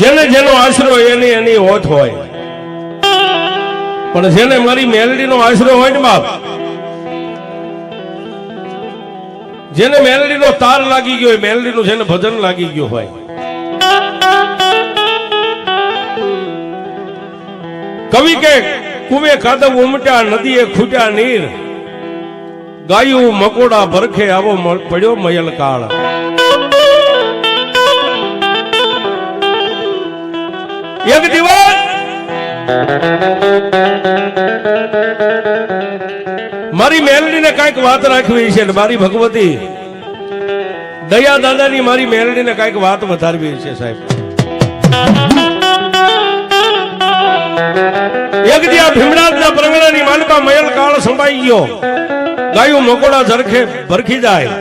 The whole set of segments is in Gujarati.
જેને જેનો આશરો એની એની હોત હોય. પણ જેને મારી મેલડીનો આશરો હોય ને બાપ, જેને મેલડીનો તાર લાગી ગયો હોય, મેલડીનું જેને ભજન લાગી ગયું હોય. કવિ કે, કુવે કાદવ ઉમટ્યા, નદીએ ખૂટ્યા નીર. ગાયું મકોડા ભરખે આવો પડ્યો મયલ કાળ એક દિવસ મારી મેલડીને કાંઈક વાત રાખવી છે મારી ભગવતી. દયા દાદાની મારી મેલડીને કાંઈક વાત વધારવી છે સાહેબ. એક દી આ ભીમરાજના પ્રંગણાની માલિકા મયલ કાળ સંભાઈ ગયો. ગાયું મકોડા ઝરખે ભરખી જાય.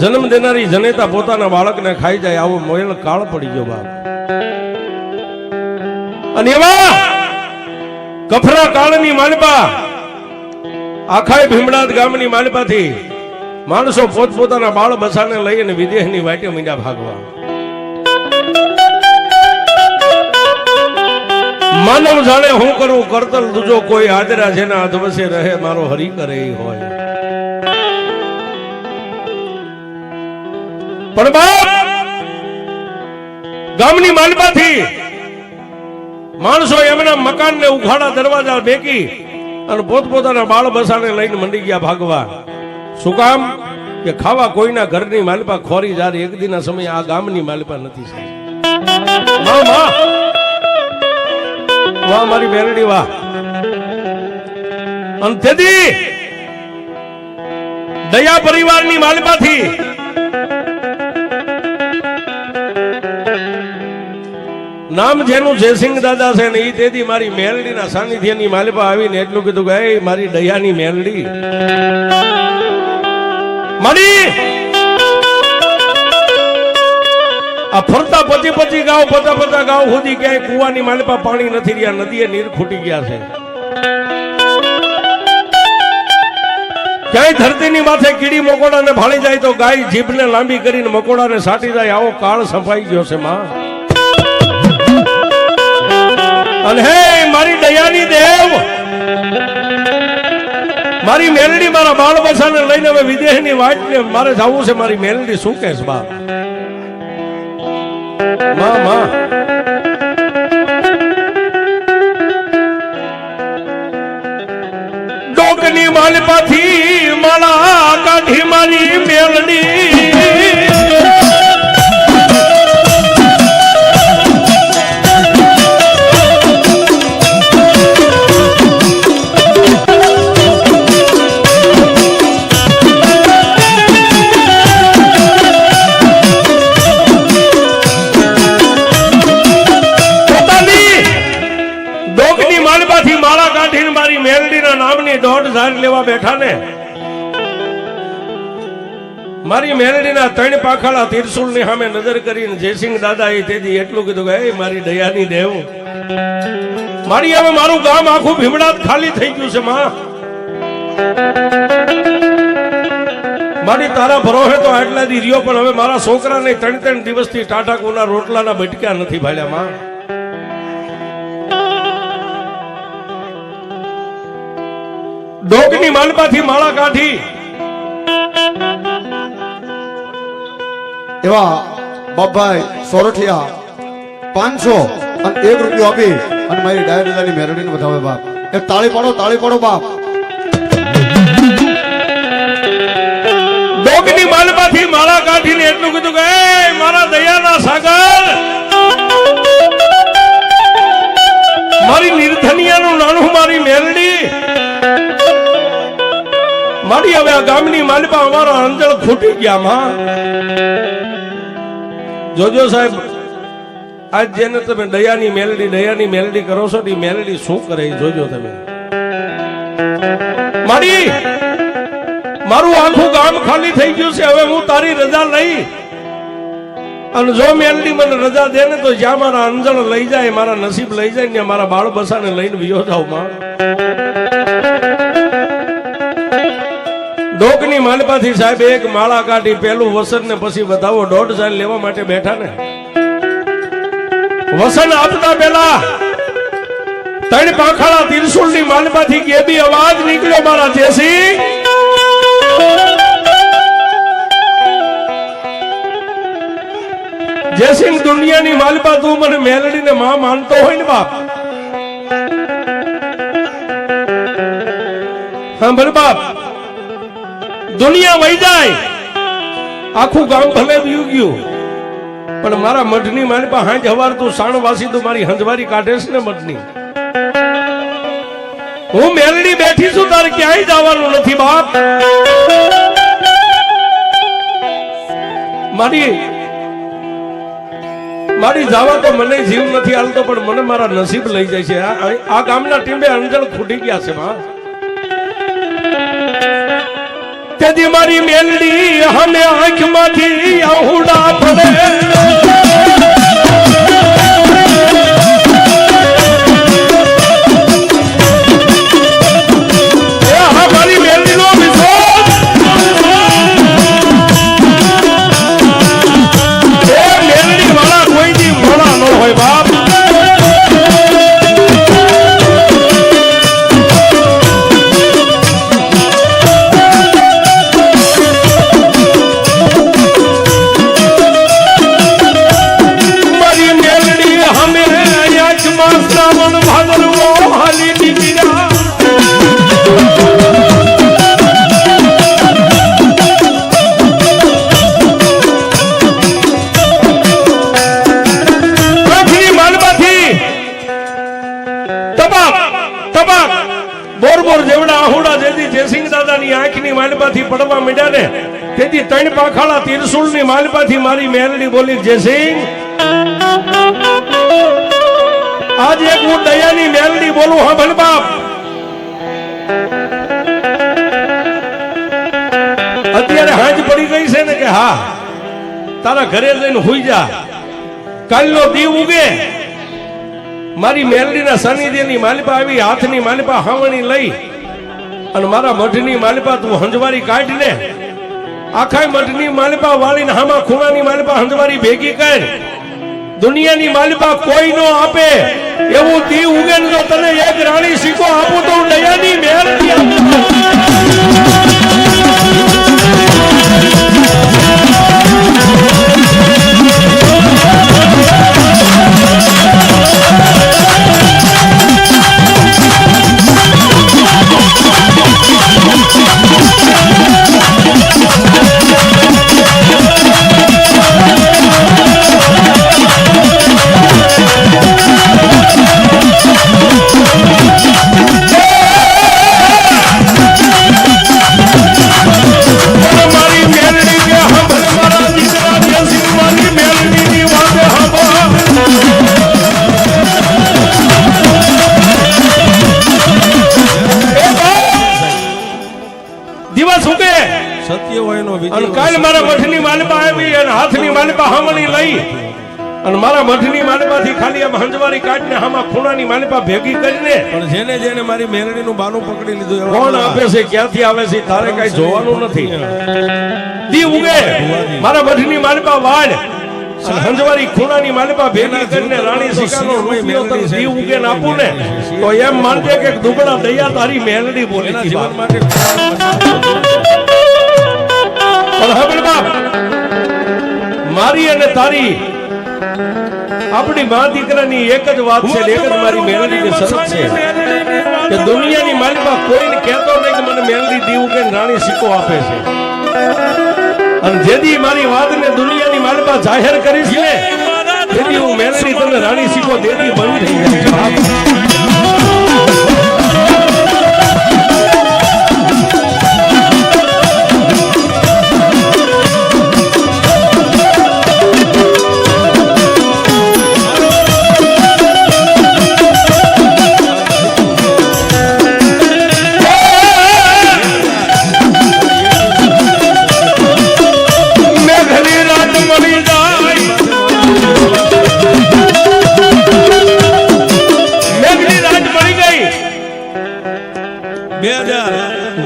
જન્મ દેનારી જનેતા પોતાના બાળકને ખાઈ જાય. આવો મયલ કાળ પડી ગયો બાપ. અને એવા કફરા કાળની માલપા, આખાય ભીમડાદ ગામની માલપાથી માણસો પોતપોતાના બાળ બસાને લઈને વિદેશની વાટે મીંડા ભાગવા. માનવ જાણે હું કરું કરતલ દુજો કોઈ આજરા જેના અધવસે રહે મારો હરી કરે હોય. પણ બાપ, ગામની માલપાથી માણસો એમના મકાનને ઉઘાડા દરવાજા બેકી અને પોતપોતાના બાળ બસાને લઈને મંડી ગયા ભાગવા. શું કામ? કે ખાવા કોઈના ઘરની માલપા ખોરી જારી એક દિના સમય આ ગામની માલપા નથી વાહ મારી બેરડી વાહ. અને તેથી દયા પરિવારની માલપાથી નામ જેનું જયસિંહ દાદા છે ને એ તેથી મારી મેલડીના સાનિધ્યની માલિપા આવીને એટલું કીધું કે, "એ મારી દયાની મેલડી. મારી આ ફરતા પચી પચી ગાવ, પચા પચા ગાવ સુધી ક્યાંય કુવાની માલિપા પાણી નથી રહ્યા, નદીએ નીર ખૂટી ગયા છે. ક્યાંય ધરતીની માથે કીડી મકોડાને ભાળી જાય તો ગાય જીભને લાંબી કરીને મકોડાને સાટી જાય, આવો કાળ સફાઈ ગયો છે, માં. અને હે, મારી દયાની દેવ, મારી મેલડી મારા બાળ બસાને લઈને હવે વિદેશની વાત ને મારે જવું છે, મારી મેલડી શું કહેશ બાપમાં માં. ડોકની માલપાથી માળા કાઢી મારી મેલડી. મારી ત્રણ પાખાળા તિરસુલની સામે નજર કરીને જયસિંહ દાદા એ તેથી એટલું કીધું કે "એ મારી દયાની દેવ, મારી હવે મારું ગામ આખું ભીમડાત ખાલી થઈ ગયું છે, માં. મારી તારા ભરોહે તો આટલા દી રહ્યો, પણ હવે મારા છોકરાને ત્રણ ત્રણ દિવસથી ટાટાકુના રોટલાના બટક્યા નથી ભાડ્યા માં. ડોકની માલપાથી માળા કાઢી એવા બાપભાઈ સોરઠિયા પાંચસો અને એક રૂપિયો આપી અને મારી ડાયર દાદાની મેરડીને વધાવે બાપ. એ તાળી પાડો તાળી પાડો બાપ. ડોકની માલપાથી માળા કાઢીને એટલું કીધું કે મારા દયાના સાગર, મારી નિર્ધનિયાનું નાનું મારી મેરડી, મારી હવે આ ગામની માલપા અમારા અંજળ ખૂટી ગયા, માં. જોજો સાહેબ, આજ જેને તમે દયાની મેલડી દયાની મેલડી કરો છો ને મેલડી શું કરે જોજો તમે. મારી મારું આખું ગામ ખાલી થઈ ગયું છે, હવે હું તારી રજા લઈ. અને જો મેલડી મને રજા દે ને તો જ્યાં મારા અંજળ લઈ જાય, મારા નસીબ લઈ જાય ને મારા બાળ બસાને લઈને વિયો જાઉં, માં. માલપાથી સાહેબ એક માળા કાઢી પેલું વસન ને પછી વધાવો દોઢ હજાર લેવા માટે બેઠા ને. વસન આપતા પેલા ત્રણ પાંખાળા ત્રિશુલની માલમાંથી કેબી અવાજ નીકળ્યો મારા જેસી. જેસી દુનિયાની માલપા તું મને મેલડીને માં માનતો હોય ને બાપ. ભલે બાપ. દુનિયા વહી જાય. આખું ગામ ભલે વયું ગયું, પણ મારા મઢની પાસે હાંજ હવાર તું સાણવાસી તું મારી હંજવારી કાઢેશ ને મઢની. હું મેલડી બેઠી છું, તારે ક્યાંય જવાનું નથી બાપ. મારી મારી જાવા તો મને જીવ નથી હાલતો, પણ મને મારા નસીબ લઈ જાય છે. આ ગામના ટીમે અંજળ ખૂટી ગયા છે માં તેથી મારી મેલડી હમે આંખમાંથી આહુડા પડે. જયસિંહ આંખની માલમાંથી પડવા માંડ્યા ને, તેથી ત્રણ પાંખાળા તિરસુલની માલમાંથી મારી મેલડી બોલી જયસિંહ આજ હું દયાની મેલડી બોલું, હા બાપ. અત્યારે હાજ પડી ગઈ છે ને કે, હા, તારા ઘરે જઈને હોઈ જા. કાલનો દીવ ઉગે. મારી મેલડીના સાનિધ્યની માલિપા આવી, હાથની માલિપા હાવણી લઈ અને મારા મઢની માલિપા તું હંજવારી કાઢ લે. આખા મઢની માલિપા વાળીને હામાં ખૂણાની માલિપા હંજવારી ભેગી કર. દુનિયાની માલિપા કોઈ નો આપે. એવું દીવ ઉગે જો તને એક રાણી શીખો આપું તો દયાની મેલડી અને કાલ મારા મઠની માલપા આવી અને હાથની માલપા હામણી લઈ. અને મારા મઠની માલપાથી ખાલી આ હંજવારી કાઢને આમાં ખૂણાની માલપા ભેગી કરીને પણ જેને જેને મારી નું બાનું પકડી લીધું કોણ આપે છે ક્યાંથી આવે છે તારે કઈ જોવાનું નથી. દી ઉગે મારા મઠની માલપા વાડ. હંજવારી ખૂણાની માલપા ભેગી કરીને રાણી સિકાનો રૂપિયો તને દી ઉગે ને આપું ને તો એમ માનજે કે દુબળા દયા તારી મેલડી બોલી જીવન માટે પણ હવે બાપ મારી અને તારી આપણી મા દીકરાની એક જ વાત છે એક જ મારી મેલડીની શરત છે કે દુનિયાની માલિકા કોઈને કહેતો નહીં કે મને મેલડી દીવું કે રાણી સિક્કો આપે છે. અને જેથી મારી વાતને દુનિયાની માલિકા જાહેર કરીશ ને તેથી હું મેલડી તમને રાણી સિક્કો દેતી બંધ થઈ જાય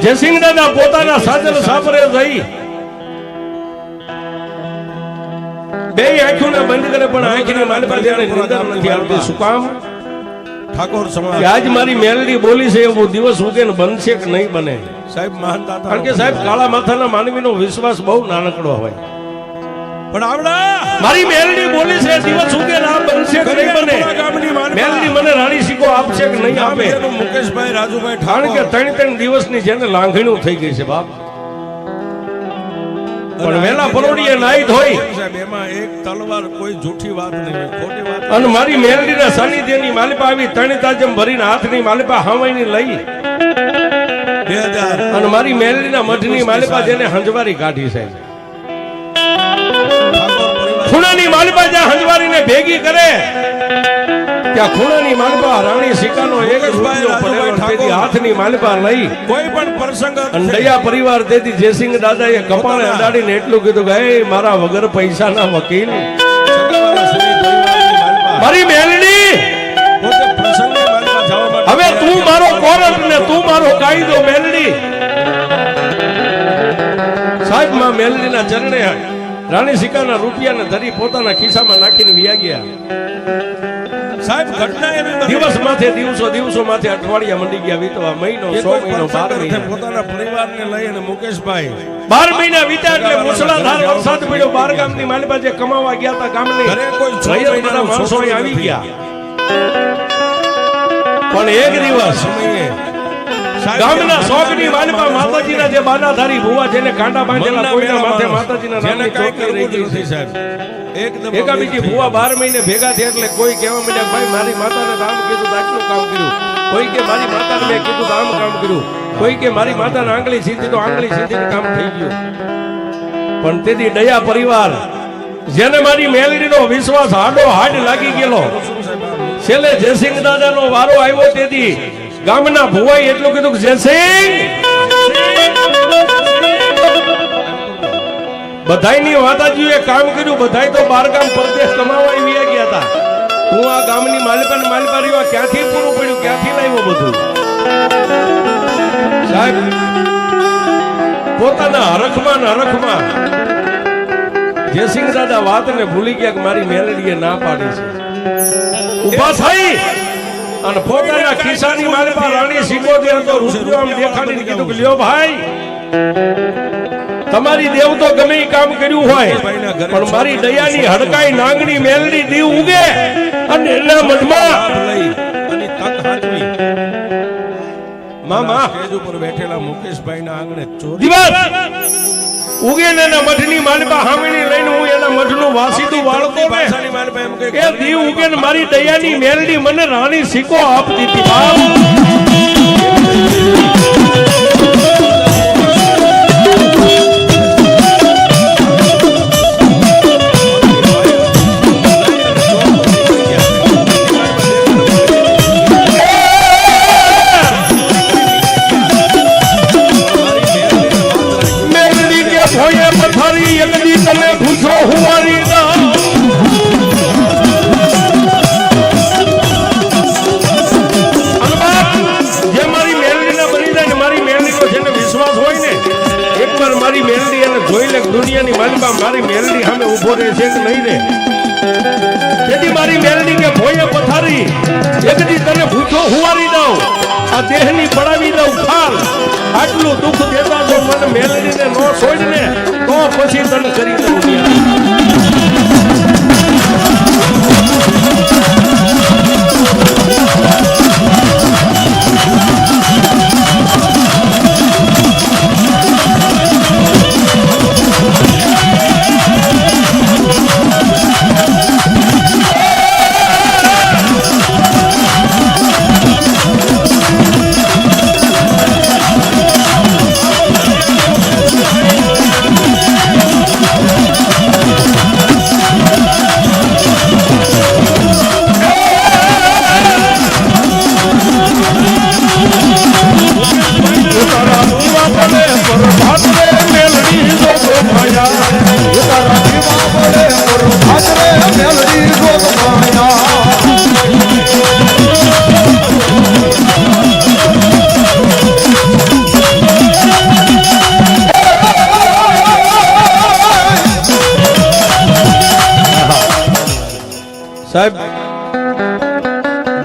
જયસિંહ દાદા પોતાના સાધન સાપરે જઈ બે આંખોને બંધ કરે પણ આંખની માલપા જાણે નિંદર નથી આવતી. શું કામ? ઠાકોર સમાજ. આજ મારી મેલડી બોલી છે એવો દિવસ ઉગે ને બનશે કે નહીં બને? સાહેબ મહાન કારણ કે સાહેબ કાળા માથાના માનવીનો વિશ્વાસ બહુ નાનકડો હોય. પણ આવડા! મારી મેલડી બોલી છે દિવસ ઉગે ને બનશે કે નહીં બને? મેલડી મને રાણી શીખો આપશે કે નહીં આપે? મુકેશભાઈ રાજુભાઈ કારણ કે ત્રણ ત્રણ દિવસની જેને લાંઘણીઓ થઈ ગઈ છે બાપ. પણ વેલા પરોડીએ નાઈ ધોઈ. એમાં એક તલવાર કોઈ જૂઠી વાત નહીં ખોટી વાત અને મારી મેલડીના સાનિધ્યની માલિપા આવી ત્રણ તાજમ ભરીને હાથની માલિપા હાવાઈની લઈ. અને મારી મેલડીના મઢની માલિપા જેને હંજવારી કાઢી પરિવાર ખૂણાની માલબા જ્યાં હંજવારીને ભેગી કરે ત્યાં ખૂણાની માલબા રાણી સિક્કાનો એક પડેલો હાથની માલિપા લઈ કોઈ પણ પ્રસંગ અને દયા પરિવાર તેથી જયસિંહ દાદાએ કપાળે અડાડીને એટલું કીધું કે મારા વગર પૈસાના વકીલ. મારી મેલડી! હવે તું મારો કોરટ ને તું મારો કાયદો મેલડી. સાહેબમાં મેલડીના ચરણે રાણી સિક્કાના રૂપિયાને ધરી પોતાના ખિસ્સામાં નાખીને વ્યા ગયા. સાહેબ ઘટના એવી દિવસ માથે દિવસો દિવસો માથે અઠવાડિયા મંડી ગયા વીતવા. મહિનો સો મહિનો બાર મહિના. પોતાના પરિવારને લઈ અને મુકેશભાઈ. બાર મહિના વીત્યા એટલે મુસળાધાર વરસાદ પડ્યો. બાર ગામની જે કમાવા ગયા હતા ગામની. ઘરે કોઈ છ રૈયત માણસો આવી ગયા. પણ એક દિવસ સમયે ગામના સોગની માલિપા માતાજીના જે બાનાધારી ભુવા જેને કાંડા બાંધેલા કોઈના માથે માતાજીના જેને નામની ચોકી રહી ગઈ છે. સાહેબ. એકદમ એકા બીજી અમીરથી. ભુવા બાર મહિને ભેગા થયા એટલે કોઈ કહેવા માંડ્યા ભાઈ મારી માતાને રામ કીધું આટલું કામ કર્યું. કોઈ કે મારી માતાને મેં કીધું રામ કામ કર્યું. કોઈ કે મારી માતાને આંગળી સીધી તો આંગળી સીધી કામ થઈ ગયું. પણ તેથી દયા પરિવાર જેને મારી મેલડીનો વિશ્વાસ હાડો હાડ લાગી ગયેલો છેલ્લે જયસિંહ દાદાનો વારો આવ્યો તેથી ગામના ભુવાઈ એટલું કીધું કે જયસિંહ બધાયની માતાજીએ કામ કર્યું, બધાય તો બાર ગામ પરદેશ કમાવા આવી ગયા હતા. હું આ ગામની માલિકા માલિકા રહ્યો આ ક્યાંથી પૂરું પડ્યું, ક્યાંથી લાવ્યો બધું? સાહેબ, પોતાના હરખમાં ને હરખમાં જયસિંહ દાદા વાતને ભૂલી ગયા કે મારી મેલડીએ ના પાડી છે. ઊભા થઈ! અને પોતાના ખિસ્સાની માલિકા રાણી સિકોતેર હતો રૂપિયો આમ દેખાડીને કીધું કે લ્યો ભાઈ તમારી દેવ તો ગમે કામ કર્યું હોય પણ મારી દયાની હડકાઈ નાંગણી મેલડી દીવ ઉગે અને એના મનમાં મામા. સ્ટેજ ઉપર બેઠેલા મુકેશભાઈના આંગણે ચોરી દિવસ ઉગે એના મઠની માલિકા હામીની લઈને હું એના મઠનું વાસીદું વાળતો ને ભાષાની માલિકા એમ કહે, એ દીવ ઉગે મારી દયાની મેલડી મને રાણી શીખો આપતી હતી. મેલડી સામે લઈને. તેથી મારી મેલડી કે ભોયે પથારી, એકદી તને ભૂછો હુવારી દઉં, આ દેહની પડાવી દઉં ખાલ. આટલું દુઃખ દેતા જો મને મેલડીને નો છોડને તો પછી તને કરી દઉં.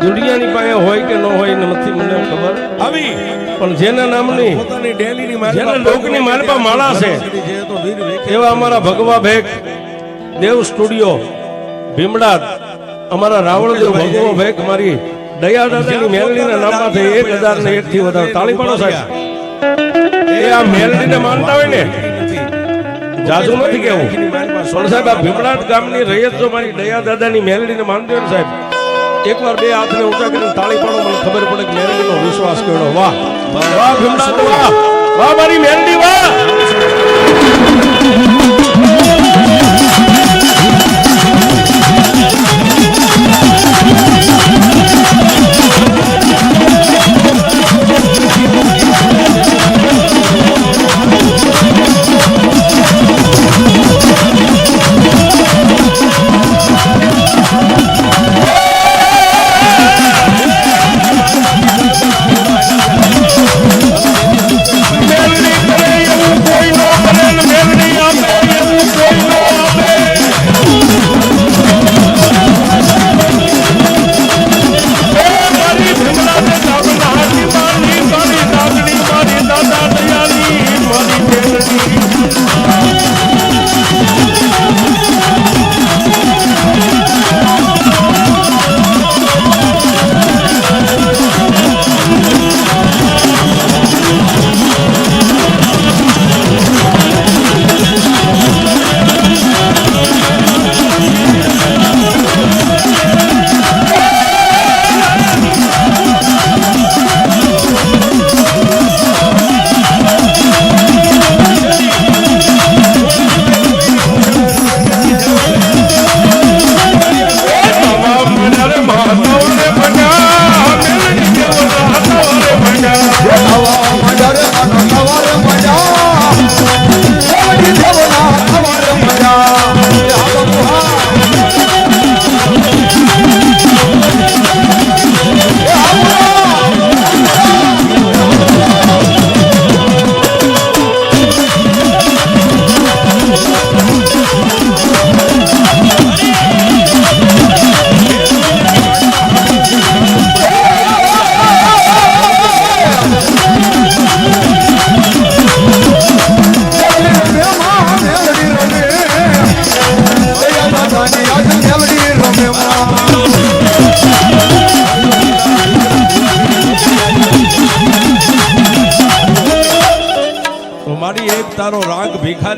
દુનિયાની પાસે હોય કે ન હોય નથી મને ખબર. આવી પણ જેના નામની જેના લોકની માલપા માળા છે. એવા અમારા ભગવા ભેગ દેવ સ્ટુડિયો ભીમડા અમારા રાવણદેવ ભગવો ભેગ. મારી દયા દાદાની મેલડીના નામમાંથી એક હજાર ને એક થી વધારે તાળી પાડો સાહેબ. એ આ મેલડીને માનતા હોય ને? જાદુ નથી કેવું? પણ સાહેબ આ ભીમડાટ ગામની રૈયત જો મારી દયા દાદાની મેલડીને માનતી હોય ને સાહેબ એકવાર બે હાથને ઊંચા કરીને તાળી પાડો મને ખબર પડે કે મેલડીનો વિશ્વાસ કેવડો વાહ. વાહ ભીમડાદ વાહ. વાહ મારી મેરડી વાહ.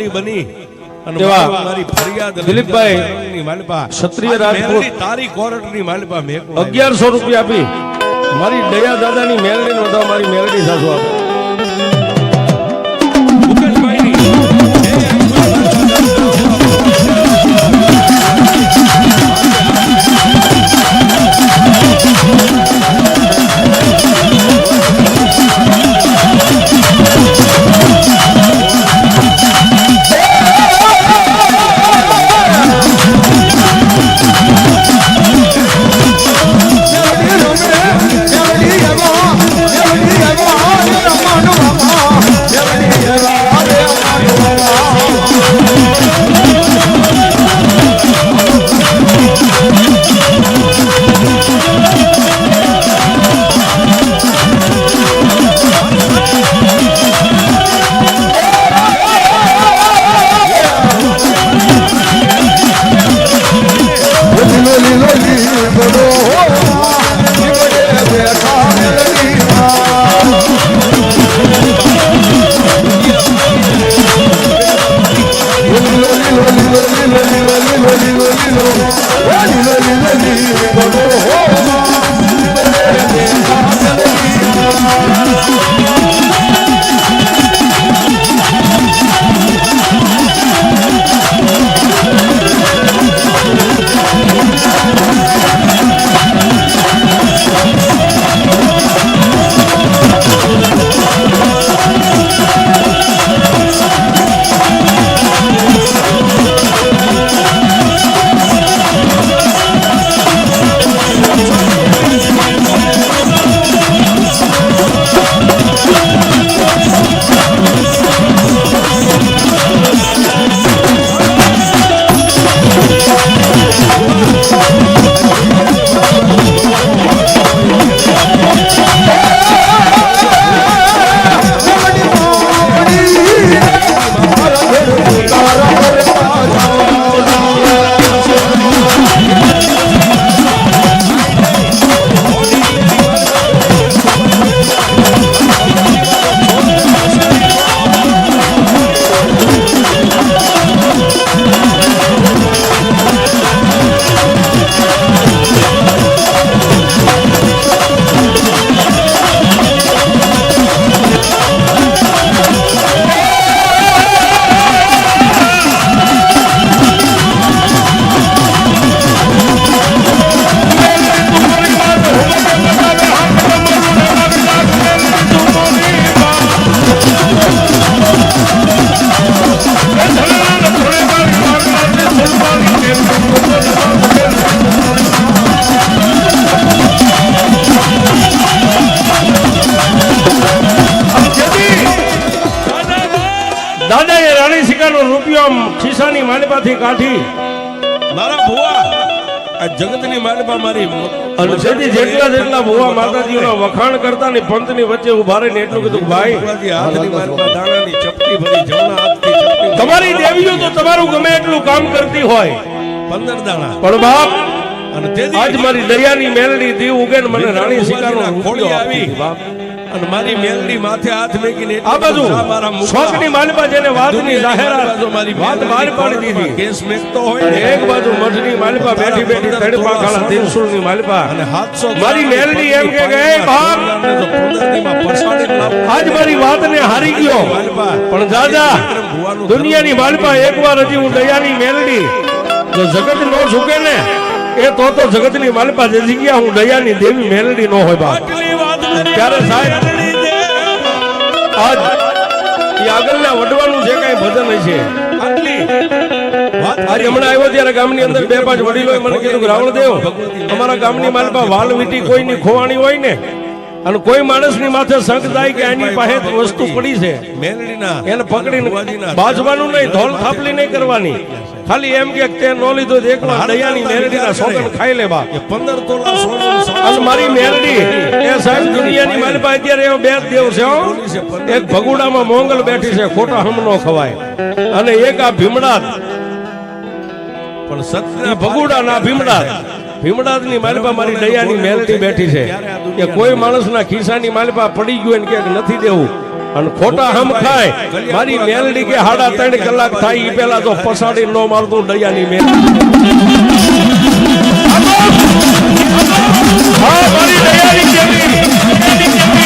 મેકવા બની અગિયારસો રૂપિયા આપી. મારી દયા દાદાની મેલડી વધાવ મારી મેલડી સાસુ આપો. માલપાથી કાઢી. મારા ભુવા આ જગતની માલપા મારી અને જેથી જેટલા જેટલા ભુવા માતાજીઓના વખાણ કરતા ને પંથની વચ્ચે ઊભા રહીને એટલું કીધું ભાઈ હાથની માલપા દાણાની ચપટી ભરી જમણા હાથથી ચપટી તમારી દેવીઓ તો તમારું ગમે એટલું કામ કરતી હોય. પંદર દાણા. પણ બાપ અને આજ મારી દયાની મેલડી દીવ ઉગે ને મને રાણી શિકારનો ખોળી આવી. બાપ. અને મારી મેલડી માથે હાથ મેકીને આ બાજુ બધું મારા શોખની માલમાં જેને વાતની જાહેરાત મારી વાત બહાર પાડી દીધી. કેસ મેકતો હોય ને એક બાજુ મઠની માલમાં બેઠી બેઠી તડપા કાળા ત્રિશુળની માલપા અને હાથસો મારી મેલડી એમ કે કે, બાપ!" આજ મારી વાતને હારી ગયો. પણ દાદા દુનિયાની માલપા એકવાર હજી હું દયાની મેલડી તો જગત નો ઝૂકે ને. એ તો તો જગતની માલપા જે જગ્યા હું દયાની દેવી મેલડી નો હોય બાપ. ત્યારે સાહેબ- આજ એ આગળના વડવાનું જે કાંઈ ભજન છે હમણાં આવ્યો ત્યારે ગામની અંદર બે પાંચ વડીલોએ મને કીધું કે રાવણદેવ અમારા ગામની માલપા વાલ વીટી કોઈની ખોવાણી હોય ને અને કોઈ માણસની માથે શંખ કે આની પાસે વસ્તુ પડી છે એને પકડીને બાજવાનું નહીં ધોલ થાપલી નહીં કરવાની. ખાલી એમ કે તે નો લીધો એકલા દયાની મેરડીના સોગન ખાઈ લેવા બા. પંદર તોલા સોનું અને મારી મેરડી એ સાહેબ દુનિયાની મારી પાસે અત્યારે બે દેવ છે એક એક ભગુડામાં મોંગલ બેઠી છે ખોટા હમ નો ખવાય. અને એક આ ભીમડા પણ સત્ય ભગુડાના ભીમડાદ ભીમડાદની માલપા મારી દયાની મેલડી બેઠી છે. કે કોઈ માણસના ખિસ્સાની માલપા પડી ગયું ને કે નથી દેવું. અને ખોટા હમ ખાય. મારી મેલડી કે હાડા ત્રણ કલાક થાય ઈ પેલા તો પસાડી નો મારતું દયાની મેલ. હા મારી દયાની દેવી